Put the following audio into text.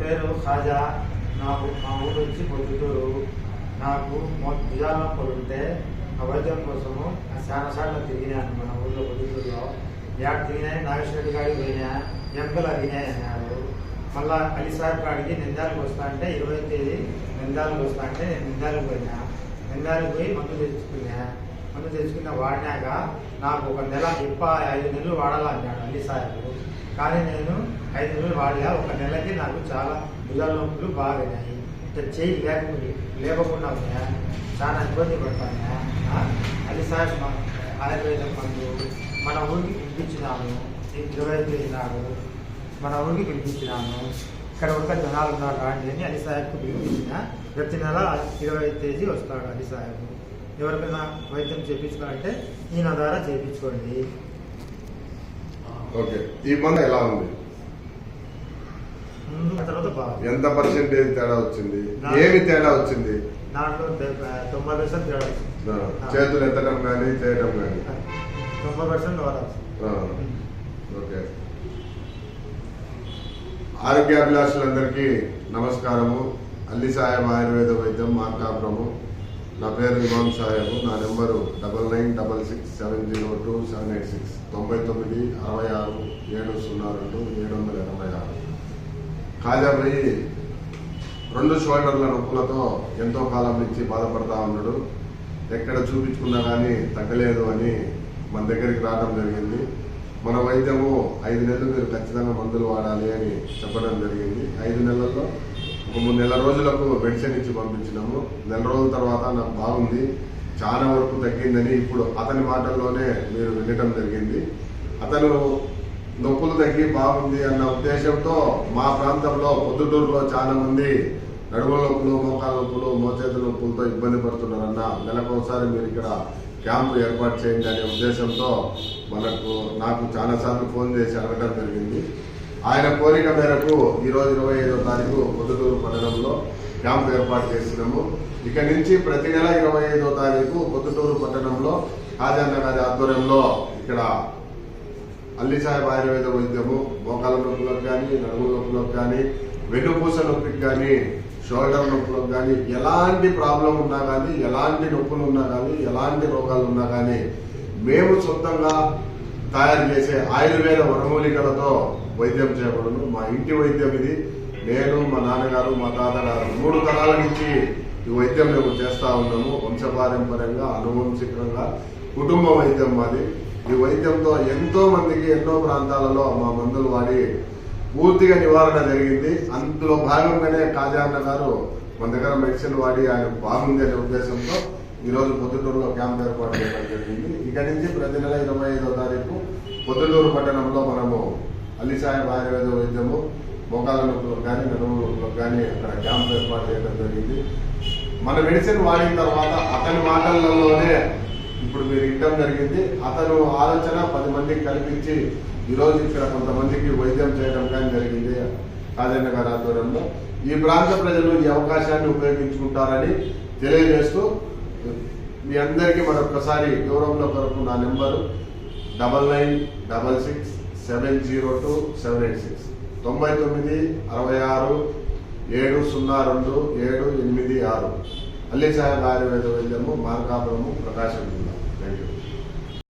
పేరు ఖాజా. నాకు మా ఊరు వచ్చి పొద్దుటూరు. నాకు భుజాల నొప్పులు ఉంటే వైద్యం కోసము చాలా సార్లు తిరిగినాను మన ఊళ్ళో పొద్దుటూరులో. యాడ్ తిరిగినాయి నాగేశ్వరి గాడికి పోయినా ఎంకలు అడిగినాయి అన్నారు. మళ్ళా అలిసార్ కాడికి నిందాలకు వస్తా అంటే ఇరవై తేదీ నిందాలకు వస్తా అంటే నేను నిందాలకు పోయినా. నిందాలకు పోయి మందు తెచ్చుకున్నా. అని తెచ్చుకున్న వాడినాక నాకు ఒక నెల ఇప్ప ఐదు నెలలు వాడాలన్నాడు అల్లి సాహెబ్. కానీ నేను ఐదు నెలలు వాడలే ఒక నెలకి నాకు చాలా భుజాల నొప్పులు బాగా అయినాయి ఇట్లా చేయి లేకుండా లేకుండా ఉన్నాయా? చాలా ఇబ్బంది పడతాను అది సార్ ఆయుర్వేదం మందు మన ఊరికి పిలిపించినాను ఇరవై తేదీ మన ఊరికి పిలిపించినాను ఇక్కడ ఒక జనాలు ఉన్నారు రాండి అని అలీ సాహెబ్కు పిలిపించిన. ప్రతి నెల ఇరవై తేదీ వస్తాడు అలీ సాహెబ్. ఎవరికైనా వైద్యం చేయించుకోవాలంటే ఈయన ద్వారా చేయించుకోండి. ఓకే. ఈ మందు ఎలా ఉంది? ముందు తర్వాత ఎంత పర్సెంటేజ్ తేడా వచ్చింది? ఏమి తేడా వచ్చింది? దాంట్లో తొంభై పర్సెంట్ తేడా వచ్చింది. చేతులు ఎత్తడం కానీ చేయడం కానీ. తొంభై పర్సెంట్ ఓకే. ఆరోగ్యాభిలాషులందరికీ నమస్కారము. అల్లి సాహెబ్ ఆయుర్వేద వైద్యం మార్కాపురము. నా పేరు ఇమాం సాహెబ్. నా number double nine double six seven zero two seven eight six. తొంభై తొమ్మిది అరవై ఆరు ఏడు సున్నా రెండు ఏడు వందల ఎనభై ఆరు. కాజాబాయి రెండు షోల్డర్ల నొప్పులతో ఎంతో కాలం నుంచి బాధపడతా ఉన్నాడు. ఎక్కడ చూపించుకున్నా కానీ తగ్గలేదు అని మన దగ్గరికి రావడం జరిగింది. మన వైద్యము ఐదు నెలలు మీరు ఖచ్చితంగా మందులు వాడాలి అని చెప్పడం జరిగింది. ఐదు నెలల్లో ఒక మూడు నెల రోజులకు మెడిసిన్ ఇచ్చి పంపించినాము. నెల రోజుల తర్వాత నాకు బాగుంది. చాలా వరకు తగ్గిందని ఇప్పుడు అతని మాటల్లోనే మీరు వినటం జరిగింది. అతను నొప్పులు తగ్గి బాగుంది అన్న ఉద్దేశంతో మా ప్రాంతంలో పొద్దుటూరులో చాలా మంది నడుము నొప్పులు మోకాల నొప్పులు మోచేతుల నొప్పులతో ఇబ్బంది పడుతున్నారన్న నెలకు ఒకసారి మీరు ఇక్కడ క్యాంపు ఏర్పాటు చేయండి అనే ఉద్దేశంతో మనకు నాకు చాలా సార్లు ఫోన్ చేసి అడగడం జరిగింది. ఆయన కోరిక మేరకు ఈరోజు ఇరవై ఐదో తారీఖు పొద్దుటూరు పట్టణంలో క్యాంప్ ఏర్పాటు చేసినాము ఇక నుంచి ప్రతి నెల ఇరవై ఐదో తారీఖు పొద్దుటూరు పట్టణంలో కాజన్న గారి ఆధ్వర్యంలో ఇక్కడ అల్లి సాహెబ్ ఆయుర్వేద వైద్యము మోకాల నొప్పులకు కానీ నడుము నొప్పులకు కానీ వెన్నుపూస నొప్పికి కానీ షోల్డర్ నొప్పులకు కానీ ఎలాంటి ప్రాబ్లం ఉన్నా కానీ ఎలాంటి నొప్పులు ఉన్నా కానీ ఎలాంటి రోగాలు ఉన్నా కానీ మేము సొంతంగా తయారు చేసే ఆయుర్వేద వనమూలికలతో వైద్యం చేయబడును. మా ఇంటి వైద్యం ఇది. నేను మా నాన్నగారు మా తాతగారు మూడు తరాల నుంచి ఈ వైద్యం మేము చేస్తా ఉన్నాము. వంశపారంపర్యంగా అనువంశికంగా కుటుంబ వైద్యం మాది. ఈ వైద్యంతో ఎంతో మందికి ఎన్నో ప్రాంతాలలో మా మందులు వాడి పూర్తిగా నివారణ జరిగింది. అందులో భాగంగానే కాజాన్న గారు మన దగ్గర మెడిసిన్ వాడి ఆయన బాగుంది అనే ఉద్దేశంతో ఈరోజు పొద్దుటూరులో క్యాంప్ ఏర్పాటు చేయడం జరిగింది. ఇక నుంచి ప్రతి నెల ఇరవై ఐదో తారీఖు పొద్దుటూరు పట్టణంలో మనము అల్లి ఆయుర్వేద వైద్యము మోకాల నొప్పులకు కానీ నడుము నొప్పులకు కానీ అక్కడ క్యాంప్ ఏర్పాటు చేయడం జరిగింది. మన మెడిసిన్ వాడిన తర్వాత అతని మాటలలోనే ఇప్పుడు మీరు ఇవ్వడం జరిగింది. అతను ఆలోచన పది మందికి కల్పించి ఈరోజు ఇక్కడ కొంతమందికి వైద్యం చేయడం కానీ జరిగింది రాజన్న గారి ఆధ్వర్యంలో. ఈ ప్రాంత ప్రజలు ఈ అవకాశాన్ని ఉపయోగించుకుంటారని తెలియజేస్తూ మీ అందరికీ మరొకసారి గౌరవంలో కొరకు నా number double nine double six seven zero two seven eight six. తొంభై తొమ్మిది అరవై ఆరు ఏడు సున్నా రెండు ఏడు ఎనిమిది ఆరు. అల్లి సాహెబ్ ఆయుర్వేద వైద్యము మార్కాపురము ప్రకాశం జిల్లా.